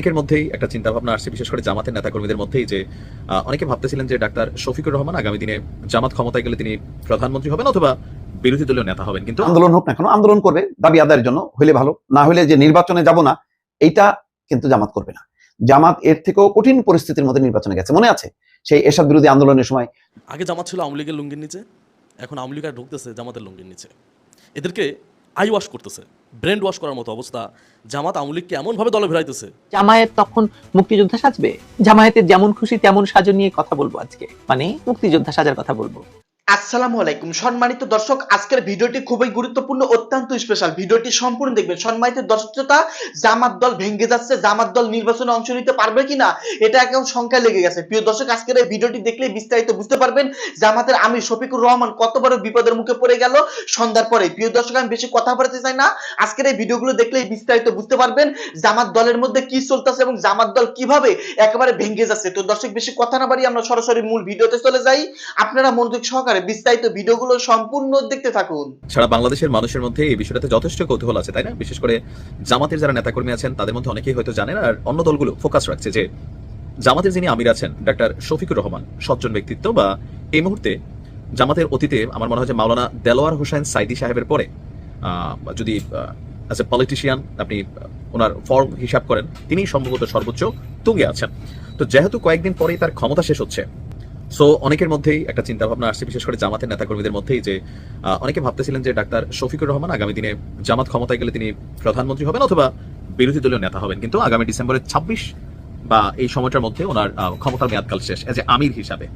অনেকের মধ্যেই একটা চিন্তা ভাবনা আসছে বিশেষ করে জামাতের নেতাকর্মীদের মধ্যেই যে অনেকে ভাবতেছিলেন যে ডাক্তার শফিকুর রহমান আগামী দিনে জামাত ক্ষমতায় গেলে তিনি প্রধানমন্ত্রী হবেন অথবা বিরোধী দলীয় নেতা হবেন। কিন্তু আন্দোলন হোক না কেন আন্দোলন করবে দাবি আদায়ের জন্য হইলে ভালো না হলে যে নির্বাচনে যাব না এইটা কিন্তু জামাত করবে না। জামাত এর থেকেও কঠিন পরিস্থিতির মধ্যে নির্বাচনে গেছে মনে আছে? সেই এসব বিরোধী আন্দোলনের সময় আগে জামাত ছিল আওয়ামী লীগের লুঙ্গির নিচে এখন আওয়ামী লীগ আর ঢুকতেছে জামাতের লুঙ্গির নিচে। এদেরকে আইওয়াশ করতেছে। ব্রেন ওয়াশ করার মতো অবস্থা। জামাত আওয়ামী লীগকে এমনভাবে দলে ভেড়াইতেছে। জামায়াত তখন মুক্তিযোদ্ধা সাজবে। জামায়াতের যেমন খুশি তেমন সাজো নিয়ে কথা বলব আজকে। মানে মুক্তিযোদ্ধা সাজার কথা বলব। আসসালামু আলাইকুম। সম্মানিত দর্শক, আজকের ভিডিওটি খুবই গুরুত্বপূর্ণ, অত্যন্ত স্পেশাল ভিডিওটি সম্পূর্ণ দেখবেন। সম্মানিত দর্শকতা জামাত দল ভেঙে যাচ্ছে, জামাত দল নির্বাচনে অংশ নিতে পারবে কিনা, এটা এখন সংখ্যায় লেগে গেছে। প্রিয় দর্শক, আজকের এই ভিডিওটি দেখলে বিস্তারিত বুঝতে পারবেন জামাতের আমির শফিকুর রহমান কত বড় বিপদের মুখে পড়ে গেল সন্ধ্যার পরে। প্রিয় দর্শক, আমি বেশি কথা বলতে চাই না। আজকের এই ভিডিওগুলো দেখলে বিস্তারিত বুঝতে পারবেন জামাত দলের মধ্যে কি চলতেছে এবং জামাত দল কীভাবে একেবারে ভেঙে যাচ্ছে। তো দর্শক, বেশি কথা না বাড়ি আমরা সরাসরি মূল ভিডিওতে চলে যাই। আপনারা মনোযোগ সহকারে বিস্তারিত ভিডিওগুলো সম্পূর্ণ দেখতে থাকুন। সারা বাংলাদেশের মানুষের মধ্যে এই বিষয়টাতে যথেষ্ট কৌতূহল আছে, তাই না? বিশেষ করে জামাতের যারা নেতাকর্মী আছেন, তাদের মধ্যে অনেকেই হয়তো জানেন আর অন্য দলগুলো ফোকাস রাখছে যে জামাতের যিনি আমির আছেন, ডাক্তার শফিকুর রহমান, সজ্জন ব্যক্তিত্ব বা এই মুহূর্তে জামাতের অতীতে আমার মনে হয় যে মাওলানা দেলোয়ার হোসেন সাইদি সাহেবের পরে যদি অ্যাজ এ পলিটিশিয়ান আপনি ওনার ফর্ম হিসাব করেন, তিনি সম্ভবত সর্বোচ্চ তুঙ্গে আছেন। তো যেহেতু কয়েকদিন পরেই তার ক্ষমতা শেষ হচ্ছে সো অনেকের মধ্যেই একটা চিন্তা ভাবনা আসছে, বিশেষ করে জামাতের নেতাকর্মীদের মধ্যেই যে অনেকে ভাবতেছিলেন যে ডাক্তার শফিকুর রহমান আগামী দিনে জামাত ক্ষমতায় গেলে তিনি প্রধানমন্ত্রী হবেন অথবা বিরোধী দলীয় নেতা হবেন। কিন্তু আগামী ডিসেম্বরের ছাব্বিশ বা এই সময়টার মধ্যে ওনার ক্ষমতার মেয়াদকাল শেষ এজ এ আমির হিসাবে।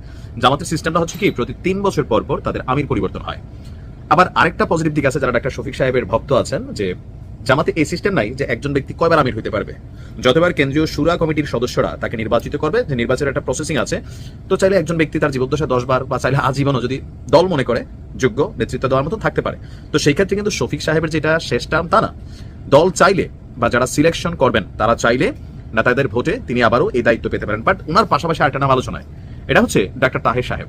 জামাতের সিস্টেমটা হচ্ছে কি, প্রতি তিন বছর পর পর তাদের আমির পরিবর্তন হয়। আবার আরেকটা পজিটিভ দিক আছে, যারা ডাক্তার শফিক সাহেবের ভক্ত আছেন, যে জামাতে এই সিস্টেম নাই যে একজন ব্যক্তি কয়বার আমির হইতে পারবে। যতবার কেন্দ্রীয় সুরা কমিটির সদস্যরা তাকে নির্বাচিত করবে, যে নির্বাচনের একটা প্রসেসিং আছে, তো চাইলে একজন ব্যক্তি তার জীবদ্দশা দশ বার বা চাইলে আজীবনও যদি দল মনে করে, যোগ্য নেতৃত্ব দেওয়ার মতো থাকতে পারে। তো সেই ক্ষেত্রে কিন্তু শফিক সাহেবের যেটা শেষ টার্ম তা না। দল চাইলে বা যারা সিলেকশন করবেন, তারা চাইলে নেতাদের ভোটে তিনি আবারও এই দায়িত্ব পেতে পারেন। বাট ওনার পাশাপাশি আরেকটা নাম আলোচনায়। এটা হচ্ছে ডাক্তার তাহের সাহেব।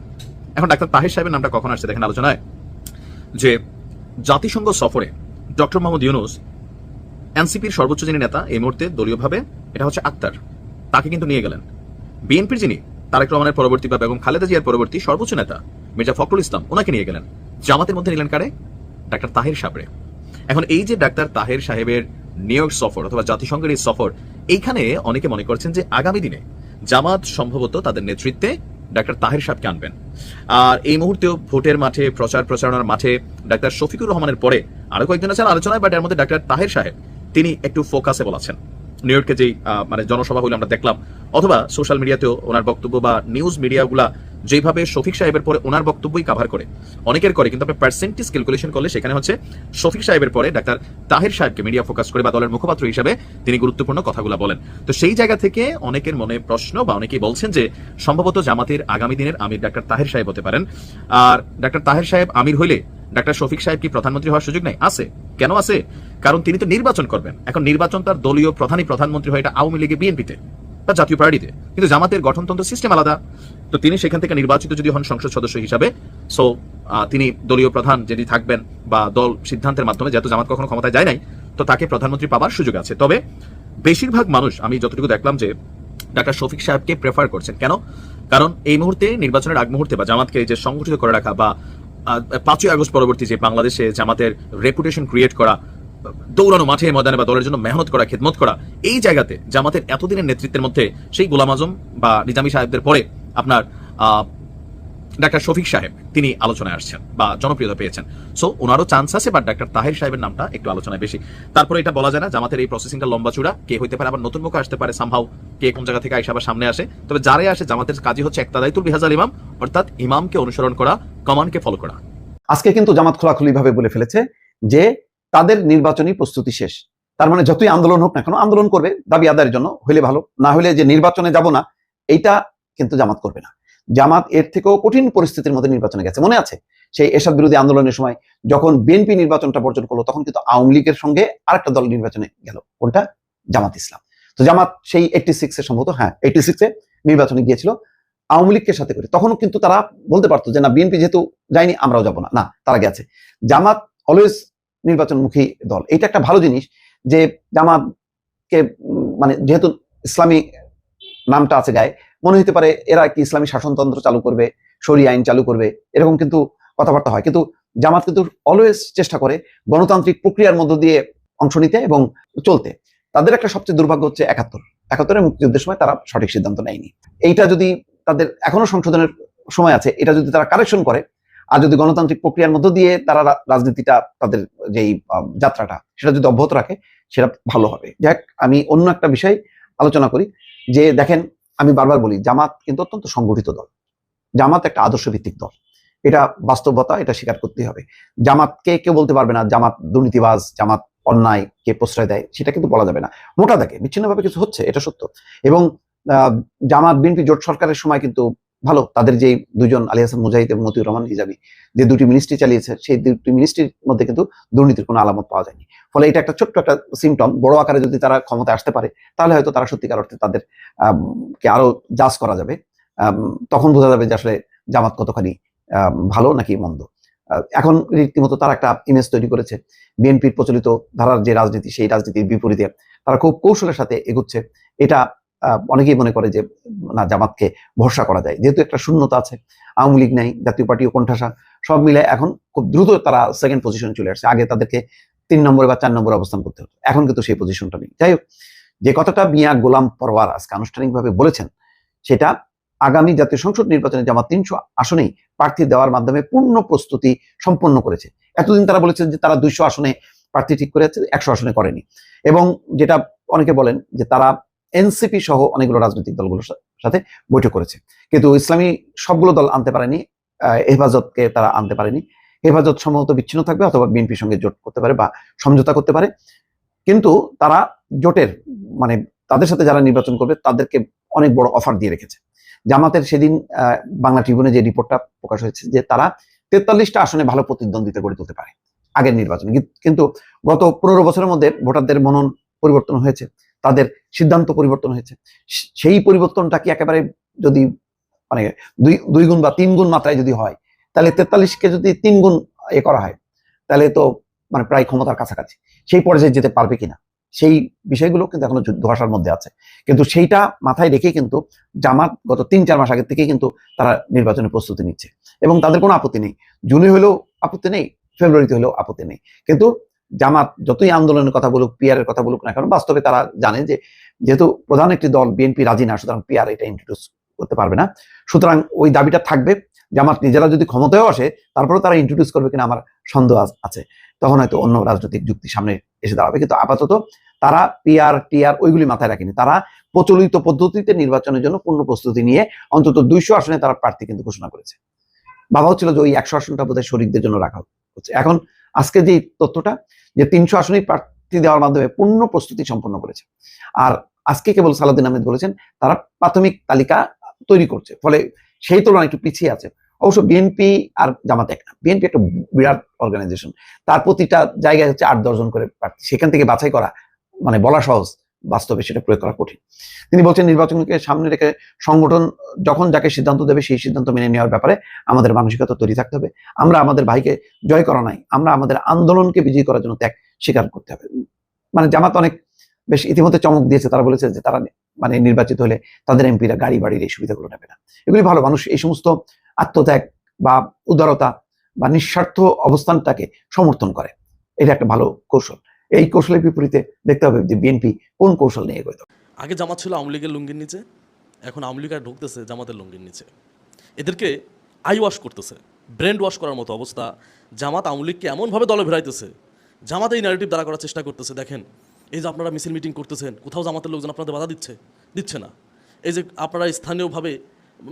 এখন ডাক্তার তাহের সাহেবের নামটা কখন আসছে দেখেন আলোচনায়? যে জাতিসংঘ সফরে ডক্টর মোহাম্মদ ইউনুস এনসিপির সর্বোচ্চ যিনি নেতা এই মুহূর্তে দলীয়ভাবে, এটা হচ্ছে আক্তার। তাকে কিন্তু নিয়ে গেলেন। বিএনপির যিনি, তারেক রহমানের পরবর্তী বা বেগম খালেদা জিয়ার পরবর্তী সর্বোচ্চ নেতা, মির্জা ফখরুল ইসলাম, ওনাকে নিয়ে গেলেন। জামাতের মধ্যে নিলেন কারে? ডাক্তার তাহের সাবরে। এখন এই যে ডাক্তার তাহের সাহেবের নিউ ইয়র্ক সফর অথবা জাতিসংঘের এই সফর, এইখানে অনেকে মনে করছেন যে আগামী দিনে জামাত সম্ভবত তাদের নেতৃত্বে ডাক্তার তাহের সাহেবকে আনবেন। আর এই মুহূর্তেও ভোটের মাঠে প্রচার প্রচারণার মাঠে ডাক্তার শফিকুর রহমানের পরে আরও কয়েকজন আছেন আলোচনায় বাট এর মধ্যে ডাক্তার তাহের সাহেব তিনি একটু ফোকাসে বলাছেন নিউ ইয়র্কে যেই মানে জনসভা হলে আমরা দেখলাম, অথবা সোশ্যাল মিডিয়াতেও ওনার বক্তব্য বা নিউজ মিডিয়াগুলা যেভাবে শফিক সাহেবের পরে ওনার বক্তব্যই কাভার করে, অনেকের করে, কিন্তু আপনি পার্সেন্টেজ ক্যালকুলেশন করলে সেখানে হচ্ছে শফিক সাহেবের পরে ডাক্তার তাহের সাহেবকে মিডিয়া ফোকাস করে বা দলের মুখপাত্র হিসাবে তিনি গুরুত্বপূর্ণ কথাগুলো বলেন। তো সেই জায়গা থেকে অনেকের মনে প্রশ্ন বা অনেকেই বলছেন যে, সম্ভবত জামাতের আগামী দিনের আমির ডাক্তার তাহের সাহেব হতে পারেন। আর ডাক্তার তাহের সাহেব আমির হইলে ডাক্তার শফিক সাহেব কি প্রধানমন্ত্রী হওয়ার সুযোগ নাই? আছে। কেন আছে? কারণ তিনি তো নির্বাচন করবেন। এখন নির্বাচন তার দলীয় প্রধানই প্রধানমন্ত্রী হয় এটা আওয়ামী লীগে বিএনপিতে, বা জাতীয় পার্টিতে। কিন্তু জামাতের গঠনতন্ত্র সিস্টেম আলাদা। তো তিনি সেখান থেকে নির্বাচিত যদি হন সংসদ সদস্য হিসাবে সো তিনি দলীয় প্রধান যিনি থাকবেন বা দল সিদ্ধান্তের মাধ্যমে, যেহেতু জামাত কখনো ক্ষমতায় যায় নাই, তো তাকে প্রধানমন্ত্রী পাবার সুযোগ আছে। তবে বেশিরভাগ মানুষ, আমি যতটুকু দেখলাম যে ডাক্তার শফিক সাহেবকে প্রেফার করছেন। কেন? কারণ এই মুহূর্তে, নির্বাচনের আগ মুহূর্তে বা জামাতকে যে সংগঠিত করে রাখা বা পাঁচই আগস্ট পরবর্তী যে বাংলাদেশে জামাতের রেপুটেশন ক্রিয়েট করা, দৌড়ানো মাঠে ময়দানে বা দলের জন্য মেহনত করা, খেদমত করা, এই জায়গাতে জামাতের এতদিনের নেতৃত্বের মধ্যে সেই গোলাম আজম বা নিজামী সাহেবদের পরে আপনার ডাক্তার শফিক সাহেব, তিনি আলোচনায় আসছেন বা জনপ্রিয়তা পেয়েছেন। সো ওনারও চান্স আছে বাট ডাক্তার তাহের সাহেবের নামটা একটু আলোচনায় বেশি। তারপরে এটা বলা যায় না, জামাতের এই প্রসেসিংটা লম্বা চূড়া, কে হইতে পারে আবার নতুন মুখ আসতে পারে সামহাও কে কোন জায়গা থেকে আইসা আবার সামনে আসে। তবে যারাই আসে, জামাতের কাজই হচ্ছে একতাদাইতুল বিহাজাল ইমাম, অর্থাৎ ইমামকে অনুসরণ করা কমানকে ফলো করা। আজকে কিন্তু জামাত খোলাখুলি ভাবে বলে ফেলেছে যে তাদের নির্বাচনী প্রস্তুতি শেষ। তার মানে যতই আন্দোলন হোক না কেন, আন্দোলন করবে, দাবি আদায়ের জন্য, হইলে ভালো, না হলে যে নির্বাচনে যাব না, এইটা কিন্তু জামাত করবে না। জামাত এর থেকেও কঠিন পরিস্থিতির মধ্যে নির্বাচনে গেছে। মনে আছে? সেই এসব বিরোধী আন্দোলনের সময় যখন বিএনপি নির্বাচনটা বর্জন করল, তখন কিন্তু আওয়ামী লীগের সঙ্গে আরেকটা দল নির্বাচনে গেল কোনটা জামাত ইসলাম। তো জামাত সেই এইটি সিক্স এ সম্ভবত হ্যাঁ এইটি সিক্সে নির্বাচনে গিয়েছিল। আওয়ামী লীগকে সাথে করে। তখনও কিন্তু তারা বলতে পারতো যে, না, বিএনপি যেহেতু যায়নি, আমরাও যাব না। না, তারা গেছে। জামাত অলওয়েজ নির্বাচনমুখী দল। এটা একটা ভালো জিনিস যে, জামাতকে মানে যেহেতু ইসলামী নামটা আছে গায়ে মনে হতে পারে এরা কি ইসলামী শাসনতন্ত্র চালু করবে সরি আইন চালু করবে, এরকম কিন্তু কথাবার্তা হয়। কিন্তু জামাত কিন্তু অলওয়েজ চেষ্টা করে গণতান্ত্রিক প্রক্রিয়ার মধ্য দিয়ে অংশ নিতে এবং চলতে। তাদের একটা সবচেয়ে দুর্ভাগ্য হচ্ছে একাত্তর। একাত্তরের মুক্তিযুদ্ধের সময় তারা সঠিক সিদ্ধান্ত নেয়নি। এইটা যদি তাদের এখনও সংশোধনের সময় আছে, এটা যদি তারা কারেকশন করে, আর যদি গণতান্ত্রিক প্রক্রিয়ার মধ্য দিয়ে তারা রাজনীতিটা তাদের যেই যাত্রাটা, সেটা যদি অব্যাহত রাখে, সেটা ভালো হবে। যাক, আমি অন্য একটা বিষয় আলোচনা করি। যে দেখেন আমি বারবার বলি, জামাত কিন্তু অত্যন্ত সংগঠিত দল। জামাত একটা আদর্শ ভিত্তিক দল। এটা বাস্তবতা, এটা স্বীকার করতে হবে। জামাতকে কেউ বলতে পারবে না, জামাত দুর্নীতিবাজ, জামাত অন্যায়, কে প্রশ্রয় দেয়, সেটা কিন্তু বলা যাবে না। মোটা দাগে, বিচ্ছিন্নভাবে কিছু হচ্ছে, এটা সত্য। এবং জামাত, বিএনপি, জোট সরকারের সময় কিন্তু ভালো, তাদের যে দুজন আলী হাসান মুজাহিদ এবং মতিউর রহমান হিজাবি যে দুটি মিনিস্ট্রি চালিয়েছে, সেই দুটি মিনিস্ট্রির মধ্যে কিন্তু দুর্নীতির কোনো আলামত পাওয়া যায়নি। ফলে এটা একটা ছোট্ট একটা সিমটম বড় আকারে যদি তারা ক্ষমতা আসতে পারে, তাহলে হয়তো তারা সত্যিকার অর্থে তাদের কে আরও জাজ করা যাবে। তখন বোঝা যাবে যে আসলে জামাত কতখানি ভালো নাকি মন্দ। এখন রীতিমতো তারা একটা ইমেজ তৈরি করেছে। বিএনপির প্রচলিত ধারার যে রাজনীতি, সেই রাজনীতির বিপরীতে তারা খুব কৌশলের সাথে এগুচ্ছে। এটা অনেকেই মনে করে যে, না, জামাতকে ভরসা করা যায়। যেহেতু একটা শূন্যতা আছে, আওয়ামী লীগ নাই, জাতীয় পার্টি ও কোণঠাসা, সব মিলে এখন খুব দ্রুত তারা সেকেন্ড পজিশনে চলে আসছে। আগে তাদেরকে তিন নম্বরে বা চার নম্বরে অবস্থান করতে হতো, এখন কিন্তু সেই পজিশনটা নেই। যাই হোক, যে কথাটা মিয়া গোলাম পরওয়ার আজকে আনুষ্ঠানিকভাবে বলেছেন, সেটা আগামী জাতীয় সংসদ নির্বাচনে জামাত তিনশো আসনেই প্রার্থী দেওয়ার মাধ্যমে পূর্ণ প্রস্তুতি সম্পন্ন করেছে। এতদিন তারা বলেছেন যে তারা দুইশো আসনে প্রার্থী ঠিক করে আছে, একশো আসনে করেনি। এবং যেটা অনেকে বলেন যে তারা এনসিপি সহ অনেকগুলো রাজনৈতিক দলগুলোর সাথে বৈঠক করেছে। কিন্তু ইসলামী সবগুলো দল আনতে পারেনি হেফাজতকে তারা আনতে পারেনি। হেফাজত সম্ভবত বিচ্ছিন্ন থাকবে অথবা বিএনপির সঙ্গে জোট করতে পারে বা সমঝোতা করতে পারে। কিন্তু তারা জোটের মানে তাদের সাথে যারা নির্বাচন করবে তাদেরকে অনেক বড় অফার দিয়ে রেখেছে। জামাতের সেদিন বাংলা ট্রিবিউনে যে রিপোর্টটা প্রকাশ হয়েছে যে তারা তেতাল্লিশটা আসনে ভালো প্রতিদ্বন্দ্বিতা গড়ে তুলতে পারে আগের নির্বাচনে। কিন্তু গত পনেরো বছরের মধ্যে ভোটারদের মনন পরিবর্তন হয়েছে। তাদের সিদ্ধান্ত পরিবর্তন হয়েছে। সেই পরিবর্তনটা কি একেবারে যদি মানে দুই দুই গুণ বা তিন গুণ মাত্রায় যদি হয়, তাহলে তেতাল্লিশকে যদি তিন গুণ এ করা হয়, তাহলে তো মানে প্রায় ক্ষমতার কাছাকাছি। সেই পর্যায়ে যেতে পারবে কিনা, সেই বিষয়গুলো কিন্তু এখনও ধোয়াশার মধ্যে আছে। কিন্তু সেইটা মাথায় রেখে কিন্তু জামাত গত তিন, চার মাস আগে থেকে কিন্তু তারা নির্বাচনের প্রস্তুতি নিচ্ছে। এবং তাদের কোনো আপত্তি নেই। জুনে হলেও আপত্তি নেই, ফেব্রুয়ারিতে হলেও আপত্তি নেই। কিন্তু জামাত যতই আন্দোলনের কথা বলুক পিয়ারের কথা বলুক না কারণ বাস্তবে তারা জানে যেহেতু প্রধান একটি দল বিএনপি রাজি না, সুতরাং পিয়ার এটা ইন্ট্রোডিউস করতে পারবে না। সুতরাং ওই দাবিটা থাকবে, জামাত নিজেরা যদি ক্ষমতায়ও আসে, তারপরেও তারা ইন্ট্রোডিউস করবে কিনা আমার সন্দেহ আছে। তখন হয়তো অন্য রাজনৈতিক যুক্তি সামনে এসে দাঁড়াবে। কিন্তু আপাতত তারা পিআর টিআর ওইগুলি মাথায় রাখেনি। তারা প্রচলিত পদ্ধতিতে নির্বাচনের জন্য পূর্ণ প্রস্তুতি নিয়ে অন্তত দুইশো আসনে তারা প্রার্থী কিন্তু ঘোষণা করেছে। ভাবা হচ্ছিল যে ওই একশো আসনটা বোধহয় শরিকদের জন্য রাখা হচ্ছে। এখন আজকে যে তথ্যটা যে তিনশো আসনই প্রার্থী দেওয়ার মাধ্যমে পূর্ণ প্রস্তুতি সম্পন্ন করেছে। আর আজকে কেবল সালাউদ্দিন আহমেদ বলেছেন, তারা প্রাথমিক তালিকা তৈরি করছে, ফলে সেই তুলনায় একটু পিছিয়ে আছে। অবশ্য বিএনপি আর জামাত এক না। বিএনপি একটা বিরাট অর্গানাইজেশন তার প্রতিটা জায়গায় হচ্ছে আট দশজন করে প্রার্থী। সেখান থেকে বাছাই করা মানে বলা সহজ। বাস্তবে সেটা প্রয়োগ করা কঠিন। তিনি বলছেন, নির্বাচনকে সামনে রেখে সংগঠন যখন যাকে সিদ্ধান্ত দেবে, সেই সিদ্ধান্ত মেনে নেওয়ার ব্যাপারে আমাদের মানসিকতা তৈরি থাকতে হবে। আমরা আমাদের ভাইকে জয় করা নাই, আমরা আমাদের আন্দোলনকে বিজয়ী করার জন্য ত্যাগ স্বীকার করতে হবে। মানে জামাত অনেক বেশ ইতিমধ্যে চমক দিয়েছে, তারা বলেছে যে তারা মানে নির্বাচিত হলে তাদের এমপিরা গাড়ি বাড়ির এই সুবিধাগুলো নেবে না। এগুলি ভালো, মানুষ এই সমস্ত আত্মত্যাগ বা উদারতা বা নিঃস্বার্থ অবস্থানটাকে সমর্থন করে। এটা একটা ভালো কৌশল। এই কৌশলের বিপরীতে দেখতে হবে যে বিএনপি কোন কৌশল নিয়ে এগোয়। আগে জামাত ছিল আওয়ামী লীগের লুঙ্গির নিচে, এখন আওয়ামী লীগ আর ঢুকতেছে জামাতের লুঙ্গির নিচে। এদেরকে আই ওয়াশ করতেছে ব্রেন্ড ওয়াশ করার মতো অবস্থা। জামাত আওয়ামী লীগকে এমনভাবে দলে ভেরাইতেছে জামাত এই ন্যারেটিভ দ্বারা করার চেষ্টা করতেছে। দেখেন, এই যে আপনারা মিছিল মিটিং করতেছেন, কোথাও জামাতের লোকজন আপনাদের বাধা দিচ্ছে দিচ্ছে না। এই যে আপনারা স্থানীয়ভাবে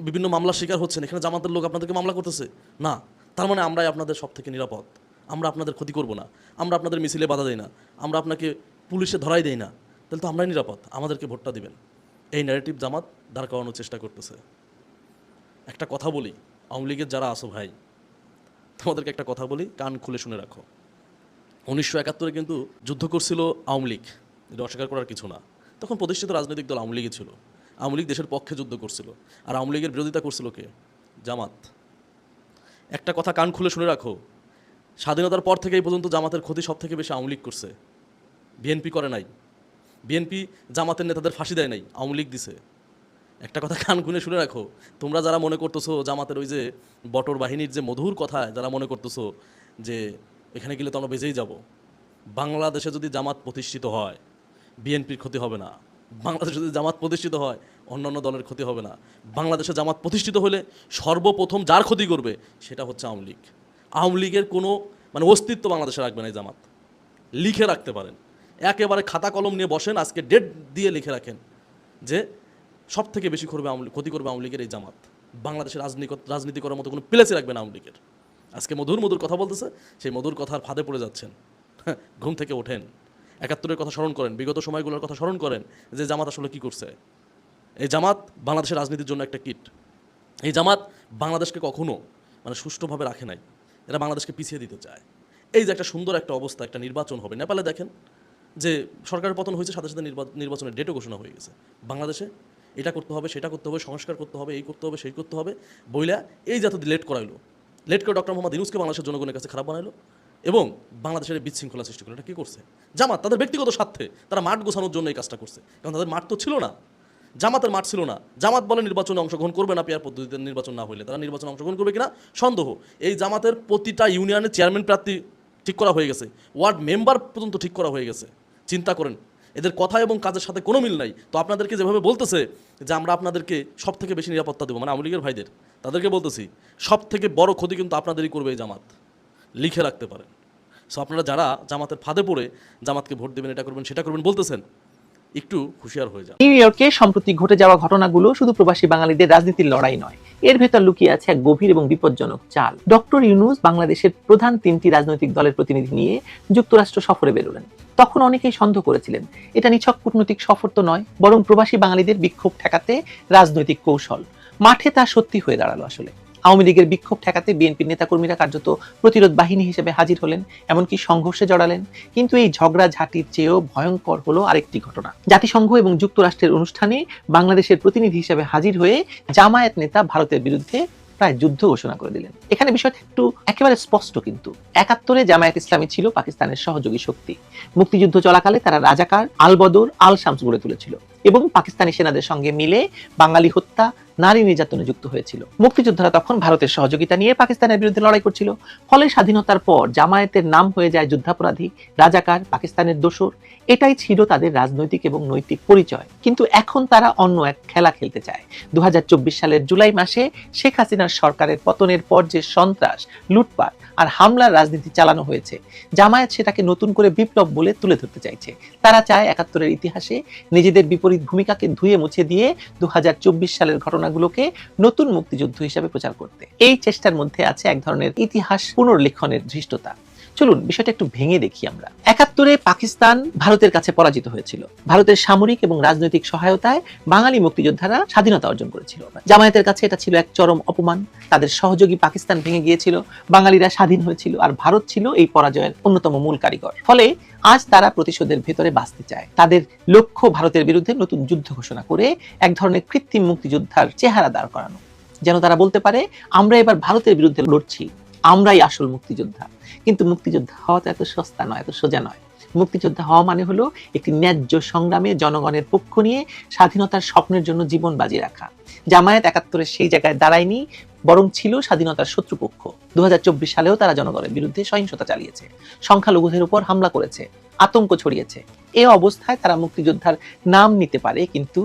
বিভিন্ন মামলার শিকার হচ্ছেন, এখানে জামাতের লোক আপনাদেরকে মামলা করতেছে, না। তার মানে আমরাই আপনাদের সব থেকে নিরাপদ। আমরা আপনাদের ক্ষতি করব না। আমরা আপনাদের মিছিলে বাধা দেই না। আমরা আপনাকে পুলিশে ধরাই দেই না। তাহলে তো আমরাই নিরাপদ। আমাদেরকে ভোটটা দিবেন। এই ন্যারেটিভ জামাত দাঁড় করানোর চেষ্টা করতেছে। একটা কথা বলি, আওয়ামী লীগের যারা আসো ভাই, তোমাদেরকে একটা কথা বলি, কান খুলে শুনে রাখো। উনিশশো একাত্তরে কিন্তু যুদ্ধ করছিল আওয়ামী লীগ। এটা অস্বীকার করার কিছু না। তখন প্রতিষ্ঠিত রাজনৈতিক দল আওয়ামী লীগই ছিল। আওয়ামী লীগ দেশের পক্ষে যুদ্ধ করছিল। আর আওয়ামী লীগের বিরোধিতা করছিল কে? জামাত। একটা কথা কান খুলে শুনে রাখো স্বাধীনতার পর থেকে এই পর্যন্ত জামাতের ক্ষতি সব থেকে বেশি আওয়ামী লীগ করছে। বিএনপি করে নাই। বিএনপি জামাতের নেতাদের ফাঁসি দেয় নাই, আওয়ামী লীগ দিছে। একটা কথা কান খুনে শুনে রাখো, তোমরা যারা মনে করতেছো জামাতের ওই যে বটর বাহিনীর যে মধুর কথা, যারা মনে করতেছো যে এখানে গেলে তো আমরা বেঁচেই যাব। বাংলাদেশে যদি জামাত প্রতিষ্ঠিত হয়, বিএনপির ক্ষতি হবে না। বাংলাদেশে যদি জামাত প্রতিষ্ঠিত হয়, অন্যান্য দলের ক্ষতি হবে না। বাংলাদেশে জামাত প্রতিষ্ঠিত হলে সর্বপ্রথম যার ক্ষতি করবে, সেটা হচ্ছে আওয়ামী লীগ। আওয়ামী লীগের কোনো মানে অস্তিত্ব বাংলাদেশে রাখবে না এই জামাত। লিখে রাখতে পারেন। একেবারে খাতা কলম নিয়ে বসেন আজকে ডেট দিয়ে লিখে রাখেন যে সব থেকে বেশি করবে আওয়ামী ক্ষতি করবে আওয়ামী লীগের এই জামাত। বাংলাদেশের রাজনীতি রাজনীতি করার মতো কোনো প্লেসে রাখবে না আওয়ামী লীগের। আজকে মধুর মধুর কথা বলতেছে সেই মধুর কথার ফাঁদে পড়ে যাচ্ছেন। হ্যাঁ, ঘুম থেকে ওঠেন। একাত্তরের কথা স্মরণ করেন বিগত সময়গুলোর কথা স্মরণ করেন যে জামাত আসলে কি করছে। এই জামাত বাংলাদেশের রাজনীতির জন্য একটা কিট। এই জামাত বাংলাদেশকে কখনো মানে সুষ্ঠুভাবে রাখে নাই। এরা বাংলাদেশকে পিছিয়ে দিতে চায়। এই যে একটা সুন্দর একটা অবস্থা, একটা নির্বাচন হবে। নেপালে দেখেন যে সরকারের পতন হয়েছে, সাথে সাথে নির্বা- নির্বাচনের ডেটও ঘোষণা হয়ে গেছে। বাংলাদেশে এটা করতে হবে, সেটা করতে হবে, সংস্কার করতে হবে, এই করতে হবে, সেই করতে হবে। বইলা এই যাতে লেট করাইলো লেট করে ডক্টর মোহাম্মদ ইউনুসকে বাংলাদেশের জনগণের কাছে খারাপ বানাইলো এবং বাংলাদেশের বিশৃঙ্খলা সৃষ্টি করল। এটা কী করছে? জামাত, তাদের ব্যক্তিগত স্বার্থে তারা মাঠ গোছানোর জন্য এই কাজটা করছে। কারণ তাদের মাঠ তো ছিল না। জামাতের মাঠ ছিল না। জামাত বলে নির্বাচনে অংশগ্রহণ করবে না, পেয়ার পদ্ধতিতে নির্বাচন না হইলে। তারা নির্বাচনে অংশগ্রহণ করবে কিনা? সন্দেহ। এই জামাতের প্রতিটা ইউনিয়নের চেয়ারম্যান প্রার্থী ঠিক করা হয়ে গেছে। ওয়ার্ড মেম্বার পর্যন্ত ঠিক করা হয়ে গেছে। চিন্তা করেন, এদের কথা এবং কাজের সাথে কোনো মিল নাই। তো আপনাদেরকে যেভাবে বলতেছে যে আমরা আপনাদেরকে সব থেকে বেশি নিরাপত্তা দেবো মানে আওয়ামী লীগের ভাইদের, তাদেরকে বলতেছি সব থেকে বড় ক্ষতি কিন্তু আপনাদেরই করবে এই জামাত। লিখে রাখতে পারেন। সো আপনারা যারা জামাতের ফাঁদে পড়ে, জামাতকে ভোট দেবেন, এটা করবেন, সেটা করবেন বলতেছেন একটু হুঁশিয়ার হয়ে যান। নিউ ইয়র্কে সম্প্রতি ঘটে যাওয়া ঘটনাগুলো শুধু প্রবাসী বাঙালিদের রাজনীতির লড়াই নয়, এর ভেতর লুকিয়ে আছে এক গভীর এবং বিপজ্জনক চাল। ডক্টর ইউনুস বাংলাদেশের প্রধান তিনটি রাজনৈতিক দলের প্রতিনিধি নিয়ে যুক্তরাষ্ট্র সফরে বেরোলেন। তখন অনেকেই সন্দেহ করেছিলেন, এটা নিছক কূটনৈতিক সফর তো নয়, বরং প্রবাসী বাঙালিদের বিক্ষোভ ঠেকাতে রাজনৈতিক কৌশল। মাঠে তা সত্যি হয়ে দাঁড়াল আসলে। আওয়ামী লীগের বিক্ষোভ ঠেকাতে বিএনপির নেতাকর্মীরা কার্যত প্রতিরোধ বাহিনী হিসেবে হাজির হলেন, এমনকি সংঘর্ষে জড়ালেন। কিন্তু এই ঝগড়া ঝাঁটির চেয়েও ভয়ঙ্কর হলো আরেকটি ঘটনা। জাতিসংঘ এবং যুক্তরাষ্ট্রের অনুষ্ঠানে বাংলাদেশের প্রতিনিধি হিসেবে হাজির হয়ে জামায়াত নেতা ভারতের বিরুদ্ধে প্রায় যুদ্ধ ঘোষণা করে দিলেন। এখানে বিষয়টা একটু একেবারে স্পষ্ট কিন্তু। একাত্তরে জামায়াত ইসলামী ছিল পাকিস্তানের সহযোগী শক্তি। মুক্তিযুদ্ধ চলাকালে তারা রাজাকার আল বদর আল শামস গড়ে তুলেছিল। এবং পাকিস্তানি সেনাদের সঙ্গে মিলে বাঙালি হত্যা, নারী নির্যাতনে যুক্ত হয়েছিল। মুক্তিযোদ্ধারা তখন ভারতের সহযোগিতা নিয়ে পাকিস্তানের বিরুদ্ধে লড়াই করছিল। ফলে স্বাধীনতার পর জামায়াতের নাম হয়ে যায় যুদ্ধাপরাধী, রাজাকার, পাকিস্তানের দোসর। এটাই ছিল তাদের রাজনৈতিক এবং নৈতিক পরিচয়। কিন্তু এখন তারা অন্য এক খেলা খেলতে চায়। দু হাজার চব্বিশ সালের জুলাই মাসে শেখ হাসিনার সরকারের পতনের পর যে সন্ত্রাস, লুটপাট আর হামলার রাজনীতি চালানো হয়েছে, জামায়াত সেটাকে নতুন করে বিপ্লব বলে তুলে ধরতে চাইছে। তারা চায় একাত্তরের ইতিহাসে নিজেদের বিপরীত ভূমিকাকে ধুয়ে মুছে দিয়ে দু হাজার চব্বিশ সালের ঘটনাগুলোকে নতুন মুক্তিযুদ্ধ হিসাবে প্রচার করতে। এই চেষ্টার মধ্যে আছে এক ধরনের ইতিহাস পুনর্লেখনের ধৃষ্টতা। চলুন, বিষয়টা একটু ভেঙে দেখি আমরা। একাত্তরে পাকিস্তান ভারতের কাছে পরাজিত হয়েছিল। ভারতের সামরিক এবং রাজনৈতিক সহায়তায় বাঙালি মুক্তিযোদ্ধারা স্বাধীনতা অর্জন করেছিল। জামায়াতের কাছে এটা ছিল এক চরম অপমান। তাদের সহযোগী পাকিস্তান ভেঙে গিয়েছিল। বাঙালিরা স্বাধীন হয়েছিল আর ভারত ছিল এই পরাজয়ের অন্যতম মূল কারিগর। ফলে আজ তারা প্রতিশোধের ভেতরে বাঁচতে চায়। তাদের লক্ষ্য ভারতের বিরুদ্ধে নতুন যুদ্ধ ঘোষণা করে এক ধরনের কৃত্রিম মুক্তিযোদ্ধার চেহারা দাঁড় করানো। যেন তারা বলতে পারে, আমরা এবার ভারতের বিরুদ্ধে লড়ছি। আমরাই আসল মুক্তিযোদ্ধা। কিন্তু মুক্তিযোদ্ধা হওয়া তো এত সস্তা নয়, এত সোজা নয়। মুক্তিযোদ্ধা হওয়া মানে হলো একটি ন্যায্য সংগ্রামে জনগণের পক্ষ নিয়ে স্বাধীনতার স্বপ্নের জন্য জীবন বাজি রাখা। জামায়াত একাত্তরের সেই জায়গায় দাঁড়ায়নি, বরং ছিল স্বাধীনতার শত্রুপক্ষ। দু হাজার চব্বিশ সালেও তারা জনগণের বিরুদ্ধে সহিংসতা চালিয়েছে, সংখ্যালঘুদের উপর হামলা করেছে, আতঙ্ক ছড়িয়েছে। এ অবস্থায় তারা মুক্তিযোদ্ধার নাম নিতে পারে, কিন্তু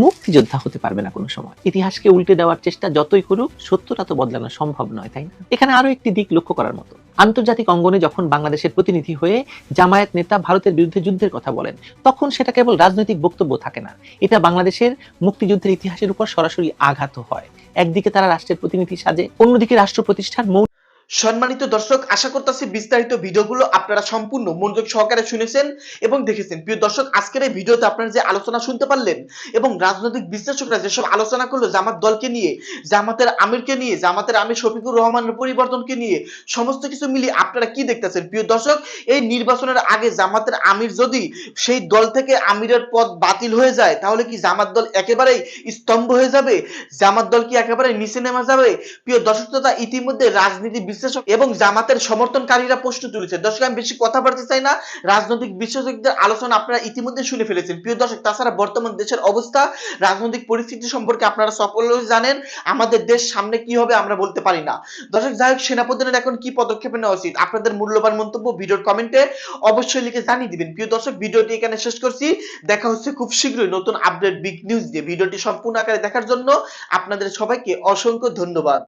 মুক্তিযোদ্ধা হতে পারবে না কোনো সময়। ইতিহাসকে উল্টে দেওয়ার চেষ্টা যতই করুক, সত্যটা তো বদলানো সম্ভব নয়, তাই না? এখানে আরও একটি দিক লক্ষ্য করার মতো। আন্তর্জাতিক অঙ্গনে যখন বাংলাদেশের প্রতিনিধি হয়ে জামায়াত নেতা ভারতের বিরুদ্ধে যুদ্ধের কথা বলেন, তখন সেটা কেবল রাজনৈতিক বক্তব্য থাকে না। এটা বাংলাদেশের মুক্তিযুদ্ধের ইতিহাসের উপর সরাসরি আঘাত হয়। একদিকে তারা রাষ্ট্রের প্রতিনিধি সাজে, অন্যদিকে রাষ্ট্র প্রতিষ্ঠার মৌল সম্মানিত দর্শক, আশা করতেছি বিস্তারিত ভিডিওগুলো আপনারা সম্পূর্ণ মনোযোগ সহকারে শুনেছেন এবং দেখেছেন। প্রিয় দর্শক, আজকের এই ভিডিওতে আপনারা যে আলোচনা শুনতে পারলেন এবং রাজনৈতিক বিশ্লেষকরা যেসব আলোচনা করল জামাত দলকে নিয়ে, জামাতের আমিরকে নিয়ে, জামাতের আমির শফিকুর রহমানের পরিবর্তনকে নিয়ে, সমস্ত কিছু মিলিয়ে আপনারা কি দেখতেছেন? প্রিয় দর্শক, এই নির্বাচনের আগে জামাতের আমির যদি সেই দল থেকে আমিরের পদ বাতিল হয়ে যায়, তাহলে কি জামাত দল একেবারেই স্তম্ভ হয়ে যাবে? জামাত দল কি একেবারে নিচে নেমে যাবে? প্রিয় দর্শক শ্রোতা ইতিমধ্যে রাজনীতি বিশ্লেষক বিশ্লেষক এবং জামাতের সমর্থনকারীরা প্রশ্ন তুলেছে। দর্শক, আমি বেশি কথা বলতে চাই না। রাজনৈতিক বিশেষজ্ঞদের আলোচনা আপনারা ইতিমধ্যে শুনে ফেলেছেন। প্রিয় দর্শক, তাছাড়া বর্তমান দেশের অবস্থা, রাজনৈতিক পরিস্থিতি সম্পর্কে আপনারা সকলেই জানেন। আমাদের দেশ সামনে কি হবে আমরা বলতে পারি না। দর্শক, যাই হোক, সেনাপ্রধানের এখন কি পদক্ষেপ নেওয়া উচিত? আপনাদের মূল্যবান মন্তব্য ভিডিওর কমেন্টে অবশ্যই লিখে জানিয়ে দিবেন। প্রিয় দর্শক, ভিডিওটি এখানে শেষ করছি। দেখা হচ্ছে খুব শীঘ্রই নতুন আপডেট বিগ নিউজ দিয়ে। ভিডিওটি সম্পূর্ণ আকারে দেখার জন্য আপনাদের সবাইকে অসংখ্য ধন্যবাদ।